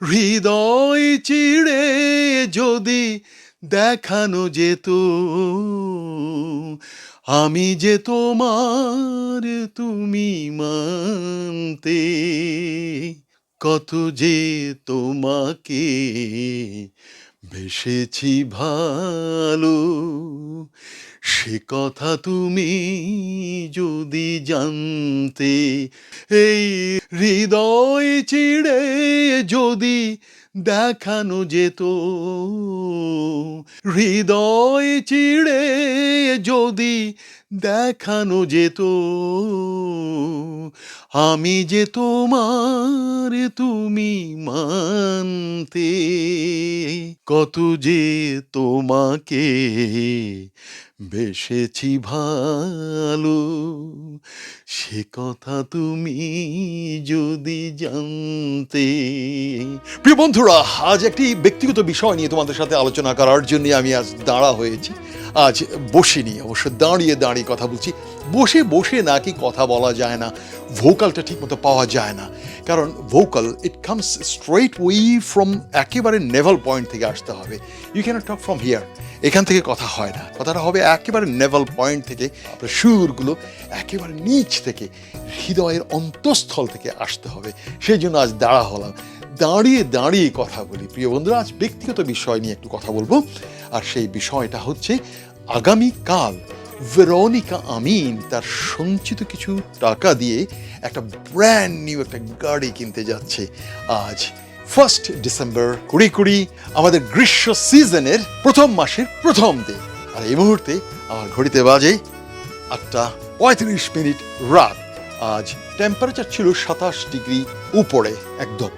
হৃদয় চিড়ে যদি দেখানো যেত আমি যে তোমার তুমি মানতে কত যে তোমাকে বেসেছি ভালো। সে কথা তুমি যদি জানতে, এই হৃদয় চিড়ে যদি দেখানো যেত, হৃদয় চিড়ে যদি দেখানো যেত, আমি যে তোমার তুমি মানতে কত যে তোমাকে বেসেছি ভালো, সে কথা তুমি যদি জানতে। প্রিয় বন্ধুরা, আজ একটি ব্যক্তিগত বিষয় নিয়ে তোমাদের সাথে আলোচনা করার জন্য আমি আজ দাঁড়া হয়েছি। আজ বসিনি, অবশ্য দাঁড়িয়ে দাঁড়িয়ে কথা বলছি। বসে বসে নাকি কথা বলা যায় না ভোকালটা ঠিকমতো পাওয়া যায় না। কারণ vocal it comes straight way from একেবারে নেভাল পয়েন্ট থেকে আসতে হবে। You can talk from here এখান থেকে কথা হয় না। কথাটা হবে একেবারে নেভাল পয়েন্ট থেকে, আপনার সুরগুলো একেবারে নিচ থেকে, হৃদয়ের অন্তঃস্থল থেকে আসতে হবে। সেই জন্য আজ দাঁড়া হলাম। দাঁড়িয়ে দাঁড়িয়ে কথা বলি। প্রিয় বন্ধুরা, আজ ব্যক্তিগত বিষয় নিয়ে একটু কথা বলব। আর সেই বিষয়টা হচ্ছে, আগামীকাল ভেরোনিকা আমিন তার সঞ্চিত কিছু টাকা দিয়ে একটা ব্র্যান্ড নিউ একটা গাড়ি কিনতে যাচ্ছে। আজ ফার্স্ট ডিসেম্বর কুড়ি কুড়ি আমাদের গ্রীষ্ম সিজনের প্রথম মাসের প্রথম দিন। আর এই মুহূর্তে আমার ঘড়িতে বাজে আটটা পঁয়ত্রিশ মিনিট রাত। আজ টেম্পারেচার ছিল সাতাশ ডিগ্রি উপরে একদম।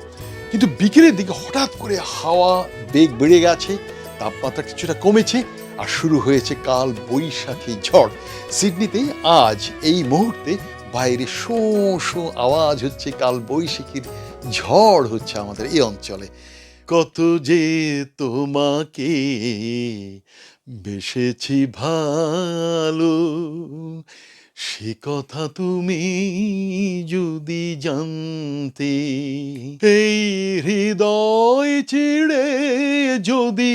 কিন্তু বিকেলের দিকে হঠাৎ করে হাওয়া বেগ বেড়ে গেছে, তাপমাত্রা কিছুটা কমেছে আর শুরু হয়েছে কাল বৈশাখী ঝড়। সিডনিতে আজ এই মুহূর্তে বাইরে শো শো আওয়াজ হচ্ছে কাল বৈশাখীর ঝড় হচ্ছে আমাদের এই অঞ্চলে। কত যে তোমাকে বেসেছি ভালো, সে কথা তুমি যদি জানতে, এই হৃদয় চিড়ে যদি